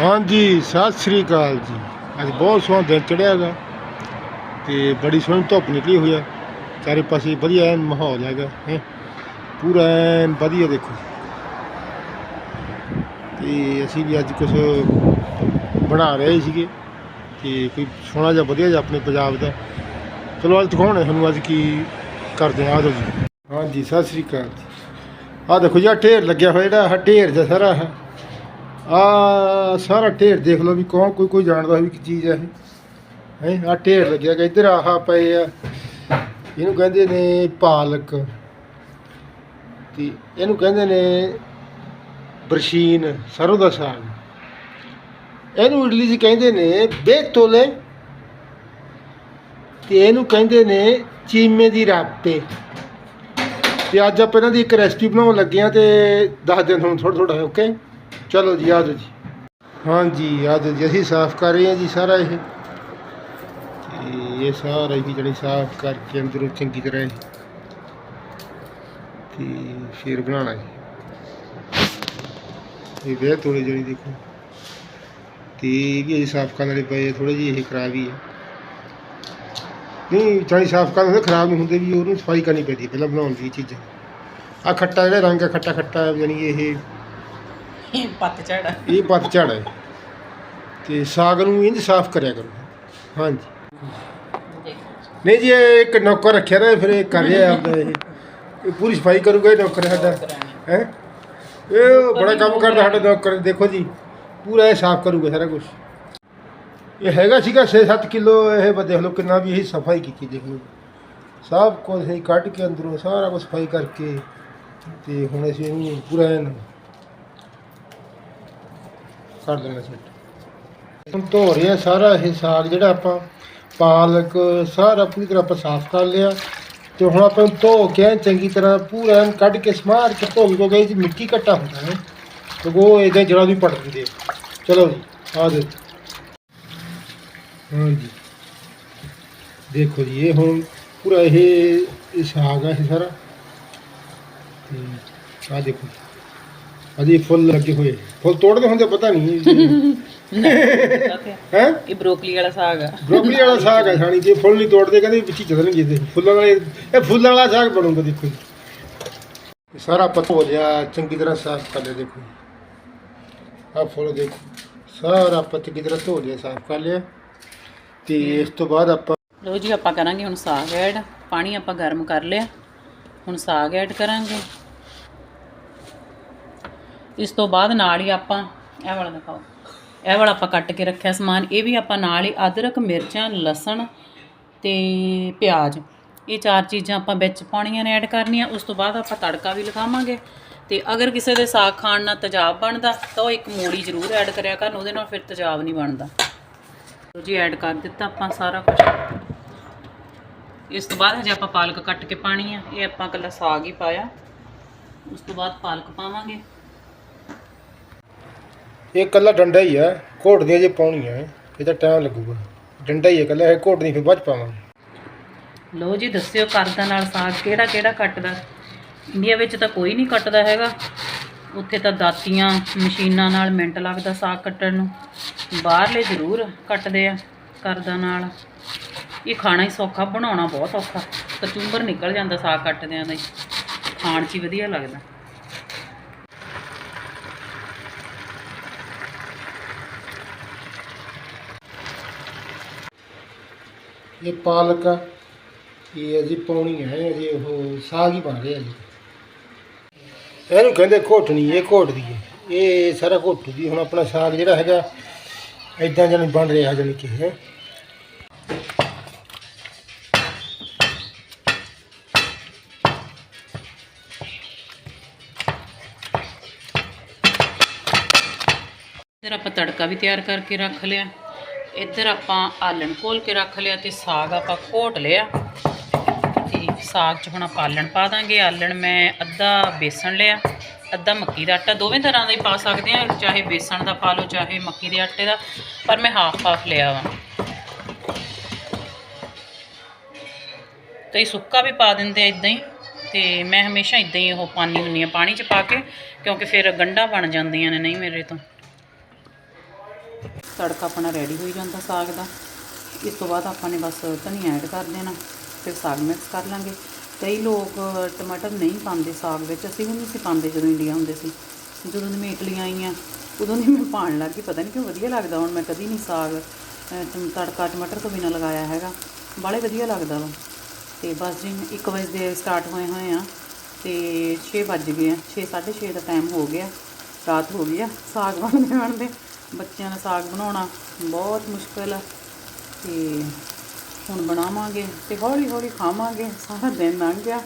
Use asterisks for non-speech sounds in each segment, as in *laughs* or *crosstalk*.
ਹਾਂਜੀ, ਸਤਿ ਸ੍ਰੀ ਅਕਾਲ ਜੀ। ਅੱਜ ਬਹੁਤ ਸੋਹਣਾ ਦਿਨ ਚੜਿਆ ਹੈਗਾ ਤੇ ਬੜੀ ਸੋਹਣੀ ਧੁੱਪ ਨਿਕਲੀ ਹੋਈ ਆ। ਚਾਰੇ ਪਾਸੇ ਵਧੀਆ ਐਨ ਮਾਹੌਲ ਹੈਗਾ, ਹੈ। ਪੂਰਾ ਐਨ ਵਧੀਆ ਦੇਖੋ। ਤੇ ਅਸੀਂ ਵੀ ਅੱਜ ਕੁਝ ਬਣਾ ਰਹੇ ਸੀਗੇ ਤੇ ਕੋਈ ਸੋਹਣਾ ਜਿਹਾ ਵਧੀਆ ਜਿਹਾ ਆਪਣੇ ਪੰਜਾਬ ਦਾ। ਚਲੋ, ਅੱਜ ਦਿਖਾਉਣੇ ਤੁਹਾਨੂੰ ਅੱਜ ਕੀ ਕਰਦੇ ਆ। ਆਜੋ ਜੀ। ਹਾਂਜੀ, ਸਤਿ ਸ੍ਰੀ ਅਕਾਲ ਜੀ। ਆ ਦੇਖੋ ਜੀ, ਆਹ ਢੇਰ ਲੱਗਿਆ ਹੋਇਆ ਜਿਹੜਾ ਢੇਰ ਜਿਹਾ ਸਾਰਾ ਹੈ ਆ ਸਾਰਾ ਢੇਰ ਦੇਖ ਲਓ ਵੀ ਕੌਣ ਕੋਈ ਕੋਈ ਜਾਣਦਾ ਵੀ ਕੀ ਚੀਜ਼ ਹੈ ਇਹ। ਹੈ, ਆ ਢੇਰ ਲੱਗਿਆ ਕਿ ਇੱਧਰ ਆਹ ਪਏ ਆ। ਇਹਨੂੰ ਕਹਿੰਦੇ ਨੇ ਪਾਲਕ ਤੇ ਇਹਨੂੰ ਕਹਿੰਦੇ ਨੇ ਬਰਸ਼ੀਨ, ਸਰੋਂ ਦਾ ਸਾਗ। ਇਹਨੂੰ ਇਡਲੀ ਜੀ ਕਹਿੰਦੇ ਨੇ ਬੇਤੋਲੇ ਤੇ ਇਹਨੂੰ ਕਹਿੰਦੇ ਨੇ ਚੀਮੇ ਦੀ ਰਾਪੇ ਤੇ ਅੱਜ ਆਪਾਂ ਇਹਨਾਂ ਦੀ ਇੱਕ ਰੈਸਪੀ ਬਣਾਉਣ ਲੱਗੇ ਆ ਤੇ ਦੱਸ ਦਿਨ ਤੁਹਾਨੂੰ ਥੋੜਾ ਥੋੜਾ ਓਕੇ ਚਲੋ ਜੀ, ਆ ਜਾਓ ਜੀ। ਹਾਂਜੀ, ਆ ਜਾਓ ਜੀ। ਅਸੀਂ ਸਾਫ਼ ਕਰ ਰਹੇ ਹਾਂ ਜੀ ਸਾਰਾ ਇਹ। ਤੇ ਇਹ ਸਾਰਾ ਹੀ ਜਿਹੜੀ ਸਾਫ਼ ਕਰਕੇ ਅੰਦਰੋਂ ਚੰਗੀ ਤਰ੍ਹਾਂ ਤੇ ਫਿਰ ਬਣਾਉਣਾ ਜੀ। ਇਹ ਵੇ ਥੋੜੀ ਜਿਹੜੀ ਦੇਖੋ। ਤੇ ਇਹ ਵੀ ਅਸੀਂ ਸਾਫ਼ ਕਰਨ ਵਾਲੇ ਪਏ ਥੋੜੇ ਜਿਹੇ ਇਹ ਖਰਾਬ ਹੀ ਹੈ ਨਹੀਂ, ਚਾਹੀ ਸਾਫ਼ ਕਰਨ ਦੇ ਖਰਾਬ ਨਹੀਂ ਹੁੰਦੇ ਵੀ, ਉਹਨੂੰ ਸਫ਼ਾਈ ਕਰਨੀ ਪੈਂਦੀ ਪਹਿਲਾਂ ਬਣਾਉਣ ਦੀ ਚੀਜ਼ਾਂ। ਆ ਖੱਟਾ ਜਿਹੜਾ ਰੰਗ ਹੈ ਖੱਟਾ ਖੱਟਾ ਯਾਨੀ ਇਹ ਪੱਤ ਝੜਾ। ਇਹ ਪਤਝੜ ਹੈ। ਤੇ ਸਾਗ ਨੂੰ ਇੰਜ ਸਾਫ਼ ਕਰਿਆ ਕਰੋ। ਹਾਂਜੀ। ਨਹੀਂ ਜੀ, ਇਹ ਇੱਕ ਨੌਕਰ ਰੱਖਿਆ ਨਾ ਫਿਰ ਇਹ ਕਰ ਰਿਹਾ ਆਪਦਾ ਇਹ। ਇਹ ਪੂਰੀ ਸਫ਼ਾਈ ਕਰੂਗਾ ਇਹ ਨੌਕਰ ਸਾਡਾ। ਹੈ? ਇਹ ਬੜਾ ਕੰਮ ਕਰਦਾ ਸਾਡਾ ਨੌਕਰ, ਦੇਖੋ ਜੀ। ਪੂਰਾ ਇਹ ਸਾਫ਼ ਕਰੂਗਾ ਸਾਰਾ ਕੁਝ ਇਹ ਹੈਗਾ ਸੀਗਾ 6-7 ਕਿਲੋ, ਇਹ ਬ ਦੇਖ ਲਓ ਕਿੰਨਾ ਵੀ ਇਹ ਸਫ਼ਾਈ ਕੀਤੀ, ਦੇਖ ਲਓ। ਸਭ ਕੁਝ ਹੀ ਕੱਢ ਕੇ ਅੰਦਰੋਂ ਸਾਰਾ ਕੁਝ ਸਫ਼ਾਈ ਕਰਕੇ, ਤੇ ਹੁਣ ਅਸੀਂ ਇਹਨੂੰ ਪੂਰਾ ਐਨ ਕਰ ਦੇਣਾ ਸੈੱਟ ਹੁਣ ਧੋ ਰਹੇ ਸਾਰਾ ਇਹ ਸਾਗ ਜਿਹੜਾ ਆਪਾਂ ਪਾਲਕ ਸਾਰਾ ਪੂਰੀ ਤਰ੍ਹਾਂ ਆਪਾਂ ਸਾਫ਼ ਕਰ ਲਿਆ। ਤੇ ਹੁਣ ਆਪਾਂ ਨੂੰ ਧੋ ਕੇ ਐਨ ਚੰਗੀ ਤਰ੍ਹਾਂ ਪੂਰਾ ਐਨ ਕੱਢ ਕੇ ਸਮਾਰ ਕੇ ਧੋ ਕੇ ਗਈ ਜੀ ਮਿੱਟੀ ਘੱਟਾ ਹੁੰਦਾ ਹੈ। ਤੇ ਉਹ ਇਹਦੇ ਜੜਾ ਵੀ ਪੜ ਦਿੰਦੇ ਆ। ਚਲੋ ਜੀ, ਆ ਦੇ ਹਾਂਜੀ। ਦੇਖੋ ਜੀ, ਇਹ ਹੁਣ ਪੂਰਾ ਇਹ ਇਹ ਸਾਗ ਆ ਇਹ ਸਾਰਾ। ਤੇ ਆ ਦੇਖੋ ਅਜੇ ਫੁੱਲ ਲੱਗੇ ਹੋਏ। ਫੁੱਲ ਤੋੜਦੇ ਹੁੰਦੇ ਪਤਾ ਨਹੀਂ। *laughs* ਹੈ। ਇਹ ਬਰੋਕਲੀ ਵਾਲਾ ਸਾਗ ਆ। ਬ੍ਰੋਕਲੀ ਵਾਲਾ ਸਾਗ ਹੈ ਖਾਣੀ ਜੇ ਫੁੱਲ ਨਹੀਂ ਤੋੜਦੇ ਕਹਿੰਦੇ ਹੀ ਚੱਲਣਗੇ ਤੇ ਫੁੱਲਾਂ ਵਾਲੇ ਇਹ ਫੁੱਲਾਂ ਵਾਲਾ ਸਾਗ ਬਣੂਗਾ ਦੇਖੋ ਜੀ। ਸਾਰਾ ਪਤਾ ਹੋ ਲਿਆ ਚੰਗੀ ਤਰ੍ਹਾਂ ਸਾਫ਼ ਕਰ ਲਿਆ ਦੇਖੋ। ਆ ਫੁੱਲ ਦੇਖੋ ਸਾਰਾ ਆਪਾਂ ਚੰਗੀ ਤਰ੍ਹਾਂ ਧੋ ਲਿਆ ਸਾਫ਼ ਕਰ ਲਿਆ। ਤੇ ਇਸ ਤੋਂ ਬਾਅਦ ਆਪਾਂ ਲੋ ਜੀ ਆਪਾਂ ਕਰਾਂਗੇ ਹੁਣ ਸਾਗ ਐਡ। ਪਾਣੀ ਆਪਾਂ ਗਰਮ ਕਰ ਲਿਆ। ਹੁਣ ਸਾਗ ਐਡ ਕਰਾਂਗੇ। ਇਸ ਤੋਂ ਬਾਅਦ ਨਾਲ ਹੀ ਆਪਾਂ ਇਹ ਵਾਲਾ ਦਿਖਾਓ। ਇਹ ਵਾਲਾ ਆਪਾਂ ਕੱਟ ਕੇ ਰੱਖਿਆ ਸਮਾਨ, ਇਹ ਵੀ ਆਪਾਂ ਨਾਲ ਹੀ ਅਦਰਕ, ਮਿਰਚਾਂ, ਲਸਣ ਤੇ ਪਿਆਜ਼। ਇਹ ਚਾਰ ਚੀਜ਼ਾਂ ਆਪਾਂ ਵਿੱਚ ਪਾਉਣੀਆਂ ਨੇ ਐਡ ਕਰਨੀਆਂ। ਉਸ ਤੋਂ ਬਾਅਦ ਆਪਾਂ ਤੜਕਾ ਵੀ ਲਗਾਵਾਂਗੇ। ਤੇ ਅਗਰ ਕਿਸੇ ਦੇ ਸਾਗ ਖਾਣ ਨਾਲ ਤੇਜ਼ਾਬ ਬਣਦਾ, ਤਾਂ ਉਹ ਇੱਕ ਮੂਲੀ ਜ਼ਰੂਰ ਐਡ ਕਰਿਆ ਕਰਨ, ਉਹਦੇ ਨਾਲ ਫਿਰ ਤੇਜ਼ਾਬ ਨਹੀਂ ਬਣਦਾ। ਲਓ ਜੀ ਐਡ ਕਰ ਦਿੱਤਾ ਆਪਾਂ ਸਾਰਾ ਕੁਝ ਇਸ ਤੋਂ ਬਾਅਦ ਹਜੇ ਆਪਾਂ ਪਾਲਕ ਕੱਟ ਕੇ ਪਾਣੀ ਆ। ਇਹ ਆਪਾਂ ਕੱਲਾ ਸਾਗ ਹੀ ਪਾਇਆ। ਉਸ ਤੋਂ ਬਾਅਦ ਪਾਲਕ ਪਾਵਾਂਗੇ। ਇਹ ਕੱਲਾ ਡੰਡਾ ਹੀ ਆ ਘੋਟਦੀਆਂ ਜੇ ਪਾਉਣੀਆਂ ਇਹ ਤਾਂ ਟਾਈਮ ਲੱਗੂਗਾ। ਡੰਡਾ ਹੀ ਹੈ ਕੱਲਾ ਇਹ ਘੋਟਦੀ ਫਿਰ ਬਾਅਦ 'ਚ ਪਾਵਾਂਗੇ। ਲਓ ਜੀ, ਦੱਸਿਓ ਕਰਦਾ ਨਾਲ ਸਾਗ ਕਿਹੜਾ ਕਿਹੜਾ ਕੱਟਦਾ। ਇੰਡੀਆ ਵਿੱਚ ਤਾਂ ਕੋਈ ਨਹੀਂ ਕੱਟਦਾ ਹੈਗਾ। ਉੱਥੇ ਤਾਂ ਦਾਤੀਆਂ, ਮਸ਼ੀਨਾਂ ਨਾਲ ਮਿੰਟ ਲੱਗਦਾ ਸਾਗ ਕੱਟਣ ਨੂੰ। ਬਾਹਰਲੇ ਜ਼ਰੂਰ ਕੱਟਦੇ ਆ ਕਰਦਾ ਨਾਲ। ਇਹ ਖਾਣਾ ਹੀ ਸੌਖਾ, ਬਣਾਉਣਾ ਬਹੁਤ ਔਖਾ। ਕਚੂੰਬਰ ਨਿਕਲ ਜਾਂਦਾ ਸਾਗ ਕੱਟਦਿਆਂ ਦਾ ਹੀ। ਖਾਣ 'ਚ ਹੀ ਵਧੀਆ ਲੱਗਦਾ। ਇਹ ਪਾਲਕ ਆ, ਇਹ ਅਜੀ ਪਾਉਣੀ ਹੈ ਅਜੇ ਉਹ ਸਾਗ ਹੀ ਬਣ ਰਿਹਾ ਜੀ। ਇਹਨੂੰ ਕਹਿੰਦੇ ਘੋਟਣੀ, ਇਹ ਘੋਟਦੀ ਹੈ। ਇਹ ਸਾਰਾ ਘੋਟਦੀ ਹੁਣ ਆਪਣਾ ਸਾਗ ਜਿਹੜਾ ਹੈਗਾ ਇਦਾਂ ਜਾਨੀ ਬਣ ਰਿਹਾ ਜਾਨੀ ਕਿ ਹੈ ਇੱਧਰ ਆਪਾਂ ਤੜਕਾ ਵੀ ਤਿਆਰ ਕਰਕੇ ਰੱਖ ਲਿਆ। ਇੱਧਰ ਆਪਾਂ ਆਲਣ ਘੋਲ ਕੇ ਰੱਖ ਲਿਆ ਤੇ ਸਾਗ ਆਪਾਂ ਘੋਟ ਲਿਆ। ਤੇ ਸਾਗ 'ਚ ਹੁਣ ਆਪਾਂ ਆਲਣ ਪਾ ਦਾਂਗੇ। ਆਲਣ ਮੈਂ ਅੱਧਾ ਬੇਸਣ ਲਿਆ, ਅੱਧਾ ਮੱਕੀ ਦਾ ਆਟਾ। ਦੋਵੇਂ ਤਰ੍ਹਾਂ ਦਾ ਹੀ ਪਾ ਸਕਦੇ ਆ ਚਾਹੇ ਬੇਸਣ ਦਾ ਪਾ ਲਓ, ਚਾਹੇ ਮੱਕੀ ਦੇ ਆਟੇ ਦਾ, ਪਰ ਮੈਂ ਹਾਫ ਹਾਫ ਲਿਆ ਵਾ। ਕਈ ਸੁੱਕਾ ਵੀ ਪਾ ਦਿੰਦੇ ਆ ਇਦਾਂ ਹੀ, ਤੇ ਮੈਂ ਹਮੇਸ਼ਾ ਇਦਾਂ ਹੀ ਉਹ ਪਾਣੀ ਹੁੰਨੀ ਆ ਪਾਣੀ 'ਚ ਪਾ ਕੇ, ਕਿਉਂਕਿ ਫਿਰ ਗੰਢਾਂ ਬਣ ਜਾਂਦੀਆਂ ਨੇ ਨਹੀਂ ਮੇਰੇ ਤੋਂ। ਤੜਕਾ ਆਪਣਾ ਰੈਡੀ ਹੋਈ ਜਾਂਦਾ ਸਾਗ ਦਾ। ਇਸ ਤੋਂ ਬਾਅਦ ਆਪਾਂ ਨੇ ਬਸ ਧਨੀਆ ਐਡ ਕਰ ਦੇਣਾ, ਫਿਰ ਸਾਗ ਮਿਕਸ ਕਰ ਲਾਂਗੇ। ਕਈ ਲੋਕ ਟਮਾਟਰ ਨਹੀਂ ਪਾਉਂਦੇ ਸਾਗ ਵਿੱਚ, ਅਸੀਂ ਵੀ ਨਹੀਂ ਸੀ ਪਾਉਂਦੇ ਜਦੋਂ ਇੰਡੀਆ ਹੁੰਦੇ ਸੀ। ਜਦੋਂ ਦੀ ਮੈਂ ਇਟਲੀਆਂ ਆਈਆਂ, ਉਦੋਂ ਦੀ ਮੈਂ ਪਾਉਣ ਲੱਗ ਗਈ, ਪਤਾ ਨਹੀਂ ਕਿਉਂ ਵਧੀਆ ਲੱਗਦਾ ਹੁਣ ਮੈਂ ਕਦੀ ਨਹੀਂ ਸਾਗ ਤੜਕਾ ਟਮਾਟਰ ਤੋਂ ਬਿਨਾਂ ਲਗਾਇਆ ਹੈਗਾ। ਬਾਲੇ ਵਧੀਆ ਲੱਗਦਾ ਵਾ। ਤੇ ਬਸ ਜੀ 1 ਵਜੇ ਦੇ ਸਟਾਰਟ ਹੋਏ ਹੋਏ ਆ ਤੇ 6 ਵੱਜ ਗਏ ਆ 6 6:30 ਦਾ ਟਾਈਮ ਹੋ ਗਿਆ। ਰਾਤ ਹੋ ਗਈ ਆ ਸਾਗ ਬਣਦੇ ਬਣਦੇ ਬੱਚਿਆਂ ਦਾ ਸਾਗ ਬਣਾਉਣਾ ਬਹੁਤ ਮੁਸ਼ਕਲ ਆ। ਤੇ ਹੁਣ ਬਣਾਵਾਂਗੇ ਤੇ ਹੌਲੀ ਹੌਲੀ ਖਾਵਾਂਗੇ, ਸਾਰਾ ਦਿਨ ਲੰਘ ਗਿਆ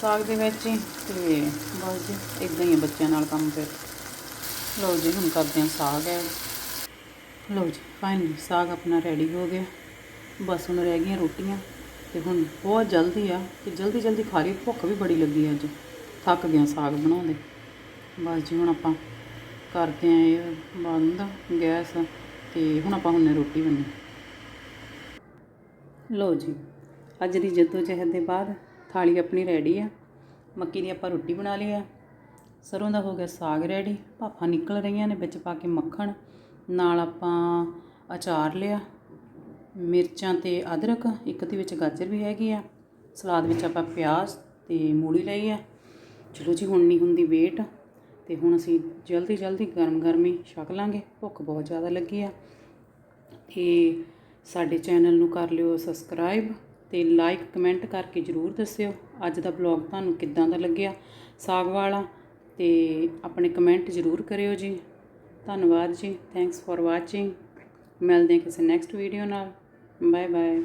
ਸਾਗ ਦੇ ਵਿੱਚ ਹੀ। ਤੇ ਬਸ ਜੀ ਇਦਾਂ ਹੀ ਆ ਬੱਚਿਆਂ ਨਾਲ ਕੰਮ ਫਿਰ। ਲਓ ਜੀ, ਹੁਣ ਕਰਦੇ ਹਾਂ ਸਾਗ ਹੈ ਲਓ ਜੀ ਫਾਈਨਲੀ ਸਾਗ ਆਪਣਾ ਰੈਡੀ ਹੋ ਗਿਆ। ਬਸ ਹੁਣ ਰਹਿ ਗਈਆਂ ਰੋਟੀਆਂ ਤੇ ਹੁਣ ਬਹੁਤ ਜਲਦੀ ਆ ਤੇ ਜਲਦੀ ਜਲਦੀ ਖਾ ਲਈ ਭੁੱਖ ਵੀ ਬੜੀ ਲੱਗੀ ਅੱਜ। ਥੱਕ ਗਿਆ ਸਾਗ ਬਣਾਉਂਦੇ ਬਸ ਜੀ, ਹੁਣ ਆਪਾਂ ਕਰਦੇ ਆ ਇਹ ਬੰਦ, ਗੈਸ ਤੇ ਹੁਣ ਆਪਾਂ ਹੁਣੇ ਰੋਟੀ ਬਣਨੀ ਲਓ ਜੀ, ਅੱਜ ਦੀ ਜੱਦੋ ਜਹਿਦ ਦੇ ਬਾਅਦ ਥਾਲੀ ਆਪਣੀ ਰੈਡੀ ਆ। ਮੱਕੀ ਦੀ ਆਪਾਂ ਰੋਟੀ ਬਣਾ ਲਈ ਆ। ਸਰੋਂ ਦਾ ਹੋ ਗਿਆ ਸਾਗ ਰੈਡੀ ਭਾਫਾਂ ਨਿਕਲ ਰਹੀਆਂ ਨੇ ਵਿੱਚ ਪਾ ਕੇ ਮੱਖਣ। ਨਾਲ ਆਪਾਂ ਅਚਾਰ ਲਿਆ, ਮਿਰਚਾਂ ਤੇ ਅਦਰਕ, ਇੱਕ ਦੇ ਵਿੱਚ ਗਾਜਰ ਵੀ ਹੈਗੀ ਆ। ਸਲਾਦ ਵਿੱਚ ਆਪਾਂ ਪਿਆਜ਼ ਤੇ ਮੂਲੀ ਲਈ ਆ। ਚਲੋ ਜੀ, ਹੁਣ ਨਹੀਂ ਹੁੰਦੀ ਵੇਟ ਤੇ ਹੁਣ ਅਸੀਂ ਜਲਦੀ ਜਲਦੀ ਗਰਮ ਗਰਮੀ ਛਕ ਲਾਂਗੇ। ਭੁੱਖ ਬਹੁਤ ਜ਼ਿਆਦਾ ਲੱਗੀ ਆ। ਤੇ ਸਾਡੇ ਚੈਨਲ ਨੂੰ ਕਰ ਲਿਓ ਸਬਸਕ੍ਰਾਈਬ ਤੇ ਲਾਈਕ, ਕਮੈਂਟ ਕਰਕੇ ਜਰੂਰ ਦੱਸਿਓ ਅੱਜ ਦਾ ਬਲੌਗ ਤੁਹਾਨੂੰ ਕਿੱਦਾਂ ਦਾ ਲੱਗਿਆ। ਸਾਗ ਵਾਲਾ ਤੇ ਆਪਣੇ ਕਮੈਂਟ ਜਰੂਰ ਕਰਿਓ ਜੀ। ਧੰਨਵਾਦ ਜੀ। ਥੈਂਕਸ ਫॉर ਵਾਚਿੰਗ ਮਿਲਦੇ ਹਾਂ ਕਿਸੇ ਨੈਕਸਟ ਵੀਡੀਓ ਨਾਲ। Bye bye